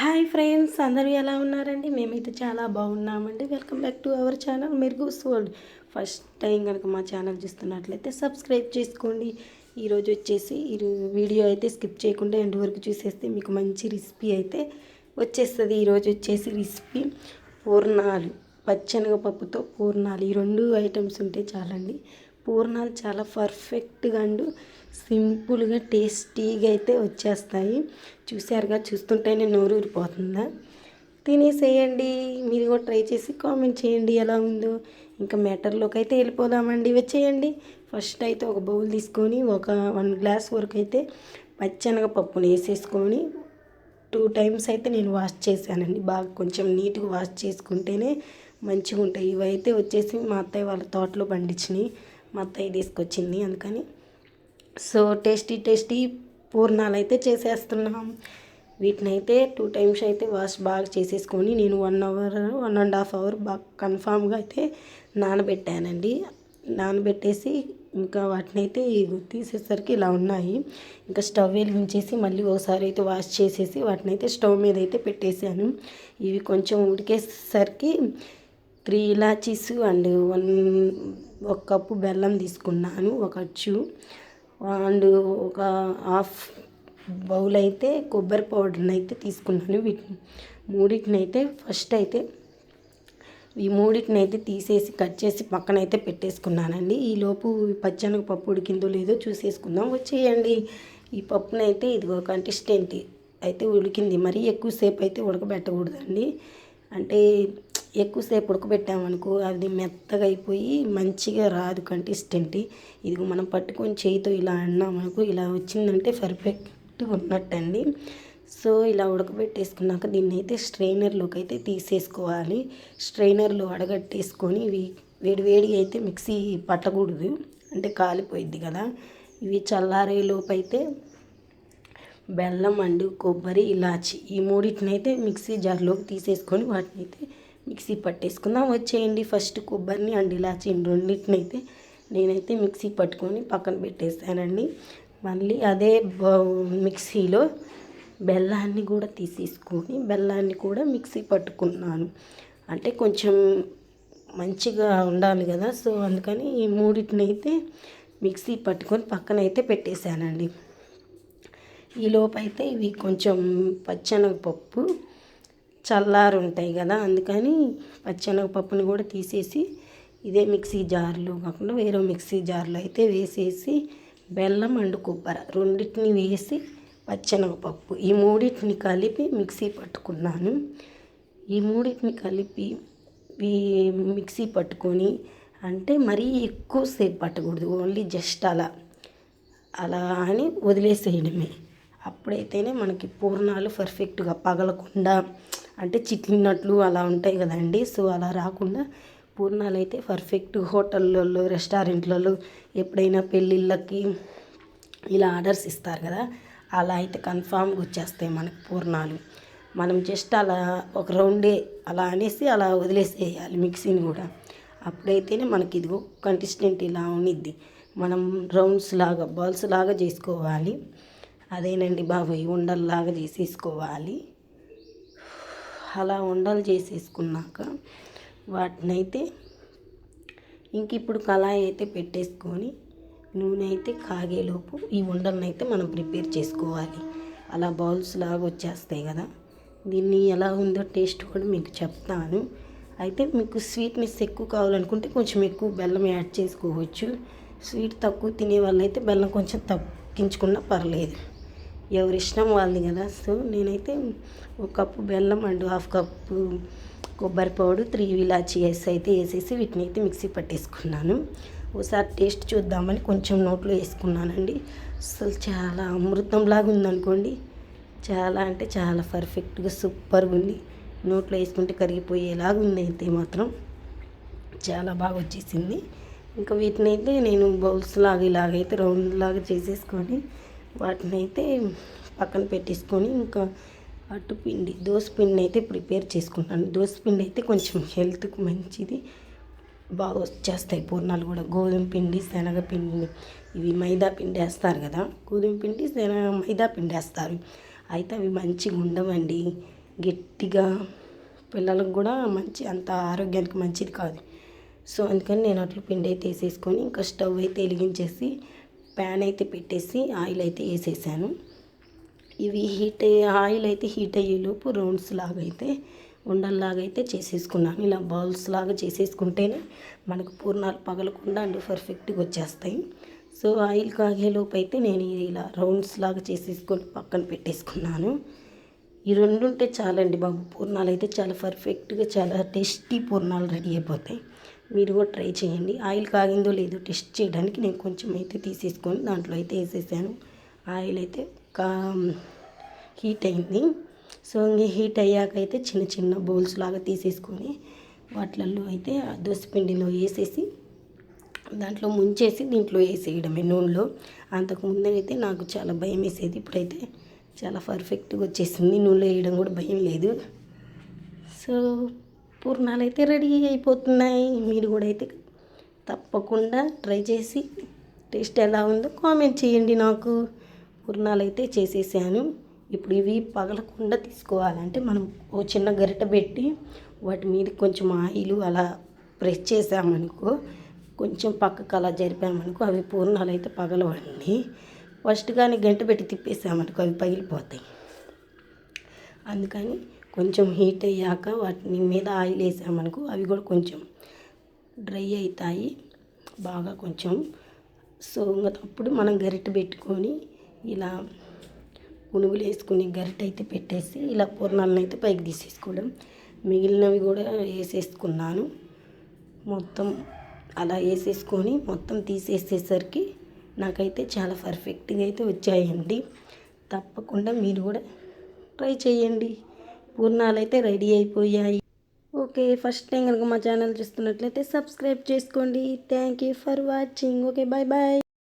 Hi friends అందరూ ఎలా ఉన్నారండి? మేమైతే చాలా బాగున్నామండి. Welcome back to our channel మెరుగుస్ world. First time కనుక మా ఛానల్ చూస్తున్నట్లయితే సబ్స్క్రైబ్ చేసుకోండి. ఈరోజు వచ్చేసి ఈ వీడియో అయితే స్కిప్ చేయకుండా ఎండ్ వరకు చూసేస్తే మీకు మంచి రెసిపీ అయితే వచ్చేస్తుంది. ఈరోజు వచ్చేసి రెసిపీ పూర్ణాలు. పచ్చనగపప్పుతో పూర్ణాలు. ఈ రెండు ఐటమ్స్ ఉంటే చాలండి. పూర్ణాలు చాలా పర్ఫెక్ట్గా అండ్. సింపుల్గా టేస్టీగా అయితే వచ్చేస్తాయి. చూసారుగా చూస్తుంటేనే నోరు ఊరిపోతుందా? తినేసేయండి. మీరు కూడా ట్రై చేసి కామెంట్ చేయండి ఎలా ఉందో. ఇంకా మ్యాటర్లోకి అయితే వెళ్ళిపోదామండి. వచ్చేయండి. ఫస్ట్ అయితే ఒక బౌల్ తీసుకొని ఒక వన్ గ్లాస్ వరకు అయితే పచ్చనగపప్పుని వేసేసుకొని టూ టైమ్స్ అయితే నేను వాష్ చేశానండి. బాగా కొంచెం నీట్గా వాష్ చేసుకుంటేనే మంచిగా ఉంటాయి ఇవైతే వచ్చేసి మా అత్తయ్య వాళ్ళ తోటలో పండించినాయి మా అత్తయ్య తీసుకొచ్చింది అందుకని సో టేస్టీ టేస్టీ పూర్ణాలు అయితే చేసేస్తున్నాం. వీటిని అయితే టూ టైమ్స్ అయితే వాష్ బాగా చేసేసుకొని నేను one hour one and half hour బాగా కన్ఫామ్గా అయితే నానబెట్టానండి. నానబెట్టేసి ఇంకా వాటిని అయితే తీసేసరికి ఇలా ఉన్నాయి. ఇంకా స్టవ్ వెలిగించేసి మళ్ళీ ఒకసారి అయితే వాష్ చేసేసి వాటిని అయితే స్టవ్ మీద అయితే పెట్టేశాను. ఇవి కొంచెం ఉడికేసరికి త్రీ ఇలాచీస్ అండ్ వన్ ఒక కప్పు బెల్లం తీసుకున్నాను ఒక అచ్చు. అండ్ ఒక హాఫ్ బౌల్ అయితే కొబ్బరి పౌడర్ని అయితే తీసుకున్నాను. వీటిని మూడింటిని అయితే ఫస్ట్ అయితే ఈ మూడింటిని అయితే తీసేసి కట్ చేసి పక్కన అయితే పెట్టేసుకున్నానండి ఈలోపు పచ్చనగ పప్పు ఉడికిందో లేదో చూసేసుకుందాం. వచ్చేయండి. ఈ పప్పునైతే ఇదిగో కంటిస్టెంట్ అయితే ఉడికింది. మరీ ఎక్కువసేపు అయితే ఉడకబెట్టకూడదండి. అంటే ఎక్కువసేపు ఉడకబెట్టామనుకో అది మెత్తగా అయిపోయి మంచిగా రాదు కంటిస్టెంట్ ఇదిగో మనం పట్టుకొని చేయితో ఇలా అన్నామనుకో ఇలా వచ్చిందంటే పర్ఫెక్ట్గా ఉన్నట్టండి. సో ఇలా ఉడకబెట్టేసుకున్నాక దీన్ని అయితే స్ట్రైనర్లోకి అయితే తీసేసుకోవాలి. స్ట్రైనర్లో అడగట్టేసుకొని ఇవి వేడివేడిగా అయితే మిక్సీ పట్టకూడదు. అంటే కాలిపోయిద్ది కదా. ఇవి చల్లారేలోపు అయితే బెల్లం అండు కొబ్బరి ఇలాచి ఈ మూడింటిని అయితే మిక్సీ జార్లోకి తీసేసుకొని వాటిని అయితే మిక్సీ పట్టేసుకుందాం. వచ్చేయండి. ఫస్ట్ కొబ్బరిని అండ్ ఇలాచీని రెండింటినైతే నేనైతే మిక్సీ పట్టుకొని పక్కన పెట్టేసానండి మళ్ళీ అదే మిక్సీలో బెల్లాన్ని కూడా తీసేసుకొని బెల్లాన్ని కూడా మిక్సీ పట్టుకున్నాను. అంటే కొంచెం మంచిగా ఉండాలి కదా. సో అందుకని ఈ మూడింటినైతే మిక్సీ పట్టుకొని పక్కన అయితే పెట్టేశానండి. ఈలోపు అయితే ఇవి కొంచెం పచ్చనగపప్పు చల్లారు ఉంటాయి కదా అందుకని పచ్చెనగపప్పుని కూడా తీసేసి ఇదే మిక్సీ జార్లో కాకుండా వేరే మిక్సీ జార్లో అయితే వేసేసి బెల్లం అండ్ కొబ్బరి రెండింటిని వేసి పచ్చెనగపప్పు. ఈ మూడింటిని కలిపి మిక్సీ పట్టుకున్నాను. ఈ మూడింటిని కలిపి ఈ మిక్సీ పట్టుకొని అంటే మరీ ఎక్కువసేపు పట్టకూడదు ఓన్లీ జస్ట్ అలా అలా అని వదిలేసేయడమే. అప్పుడైతేనే మనకి పూర్ణాలు పర్ఫెక్ట్గా పగలకుండా అంటే చిక్కినట్లు అలా ఉంటాయి కదండి. సో అలా రాకుండా పూర్ణాలు అయితే పర్ఫెక్ట్ హోటళ్ళల్లో రెస్టారెంట్లలో ఎప్పుడైనా పెళ్ళిళ్ళకి ఇలా ఆర్డర్స్ ఇస్తారు కదా. అలా అయితే కన్ఫామ్గా వచ్చేస్తాయి మనకి పూర్ణాలు. మనం జస్ట్ అలా ఒక రౌండే అలా అనేసి అలా వదిలేసేయాలి మిక్సీని కూడా. అప్పుడైతేనే మనకి ఇదిగో కన్సిస్టెంట్ ఇలా ఉండిద్ది. మనం రౌండ్స్ లాగా బాల్స్ లాగా చేసుకోవాలి. అదేనండి బాబు ఉండల్లాగా చేసేసుకోవాలి. అలా ఉండలు చేసేసుకున్నాక వాటినైతే ఇంక ఇప్పుడు కళాయి అయితే పెట్టేసుకొని నూనె అయితే కాగేలోపు ఈ ఉండలను అయితే మనం ప్రిపేర్ చేసుకోవాలి. అలా బౌల్స్ లాగా వచ్చేస్తాయి కదా. దీన్ని ఎలా ఉందో టేస్ట్ కూడా మీకు చెప్తాను. అయితే మీకు స్వీట్నెస్ ఎక్కువ కావాలనుకుంటే కొంచెం ఎక్కువ బెల్లం యాడ్ చేసుకోవచ్చు. స్వీట్ తక్కువ తినే వాళ్ళైతే బెల్లం కొంచెం తగ్గించుకున్నా పర్లేదు. ఎవరి ఇష్టం వాళ్ళది కదా. సో నేనైతే ఒక కప్పు బెల్లం అండ్ హాఫ్ కప్పు కొబ్బరి పౌడర్ త్రీ ఇలాచి వేసి అయితే వేసేసి వీటిని అయితే మిక్సీ పట్టేసుకున్నాను. ఒకసారి టేస్ట్ చూద్దామని కొంచెం నోట్లో వేసుకున్నానండి. అసలు చాలా అమృతంలాగా ఉందనుకోండి. చాలా అంటే చాలా పర్ఫెక్ట్గా సూపర్గా ఉంది. నోట్లో వేసుకుంటే కరిగిపోయేలాగా ఉంది అయితే మాత్రం. చాలా బాగా వచ్చేసింది. ఇంకా వీటిని అయితే నేను బౌల్స్ లాగా ఇలాగైతే రౌండ్ లాగా చేసేసుకొని వాటిని అయితే పక్కన పెట్టేసుకొని ఇంకా అటు పిండి దోశ పిండి అయితే ప్రిపేర్ చేసుకుంటాను. దోశ పిండి అయితే కొంచెం హెల్త్కి మంచిది. బాగా వచ్చేస్తాయి పూర్ణాలు కూడా. గోధుమ పిండి శనగపిండి ఇవి మైదా పిండి వేస్తారు కదా. గోధుమ పిండి శనగ మైదా పిండి వేస్తారు. అయితే అవి మంచిగా ఉండవండి. గట్టిగా పిల్లలకు కూడా మంచి అంత ఆరోగ్యానికి మంచిది కాదు. సో అందుకని నేను అట్లా పిండి అయితే వేసేసుకొని ఇంకా స్టవ్ అయితే వెలిగించేసి ప్యాన్ అయితే పెట్టేసి ఆయిల్ అయితే వేసేసాను. ఇవి హీట్ ఆయిల్ అయితే హీట్ అయ్యేలోపు రౌండ్స్ లాగా అయితే ఉండల్లాగా అయితే చేసేసుకున్నాను. ఇలా బౌల్స్ లాగా చేసేసుకుంటేనే మనకు పూర్ణాలు పగలకుండా అండ్ పర్ఫెక్ట్గా వచ్చేస్తాయి. సో ఆయిల్ కాగేలోపు అయితే నేను ఇలా రౌండ్స్ లాగా చేసేసుకొని పక్కన పెట్టేసుకున్నాను. ఈ రెండు ఉంటే చాలండి బాబు పూర్ణాలు అయితే చాలా పర్ఫెక్ట్గా చాలా టేస్టీ పూర్ణాలు రెడీ అయిపోతాయి. మీరు కూడా ట్రై చేయండి. ఆయిల్ కాగిందో లేదో టెస్ట్ చేయడానికి నేను కొంచెం అయితే తీసేసుకొని దాంట్లో అయితే వేసేసాను. ఆయిల్ అయితే కా హీట్ అయింది. సో ఇంక హీట్ అయ్యాక అయితే చిన్న చిన్న బౌల్స్ లాగా తీసేసుకొని వాటిలలో అయితే ఆ దోసపిండిలో వేసేసి దాంట్లో ముంచేసి దీంట్లో వేసేయడమే నూనెలో. అంతకుముందైతే నాకు చాలా భయం వేసేది. ఇప్పుడైతే చాలా పర్ఫెక్ట్గా వచ్చేసింది. నూనెలో వేయడం కూడా భయం లేదు. సో పూర్ణాలు అయితే రెడీ అయిపోతున్నాయి. మీరు కూడా అయితే తప్పకుండా ట్రై చేసి టేస్ట్ ఎలా ఉందో కామెంట్ చేయండి నాకు. పూర్ణాలు అయితే చేసేసాను. ఇప్పుడు ఇవి పగలకుండా తీసుకోవాలంటే మనం ఓ చిన్న గరిటె పెట్టి వాటి మీద కొంచెం ఆయిల్ అలా ప్రెస్ చేసామనుకో కొంచెం పక్కకు అలా జరిపామనుకో అవి పూర్ణాలు అయితే పగలవండి. ఫస్ట్ కానీ గంట పెట్టి తిప్పేసామనుకో అవి పగిలిపోతాయి. అందుకని కొంచెం హీట్ అయ్యాక వాటిని మీద ఆయిల్ వేసామనుకో అవి కూడా కొంచెం డ్రై అవుతాయి. బాగా కొంచెం సో ఇంకా అప్పుడు మనం గరిటె పెట్టుకొని ఇలా పునుగులు వేసుకుని గరిటె అయితే పెట్టేసి ఇలా పూర్ణాలను అయితే పైకి తీసేసుకోవడం. మిగిలినవి కూడా వేసేసుకున్నాను. మొత్తం అలా వేసేసుకొని మొత్తం తీసేసేసరికి నాకైతే చాలా పర్ఫెక్ట్గా అయితే వచ్చాయండి. తప్పకుండా మీరు కూడా ట్రై చేయండి. పూర్ణాలు అయితే రెడీ అయిపోయాయి. ఓకే ఫస్ట్ టైం కనుక మా ఛానల్ చూస్తున్నట్లయితే సబ్స్క్రైబ్ చేసుకోండి. Thank you for watching. Okay bye bye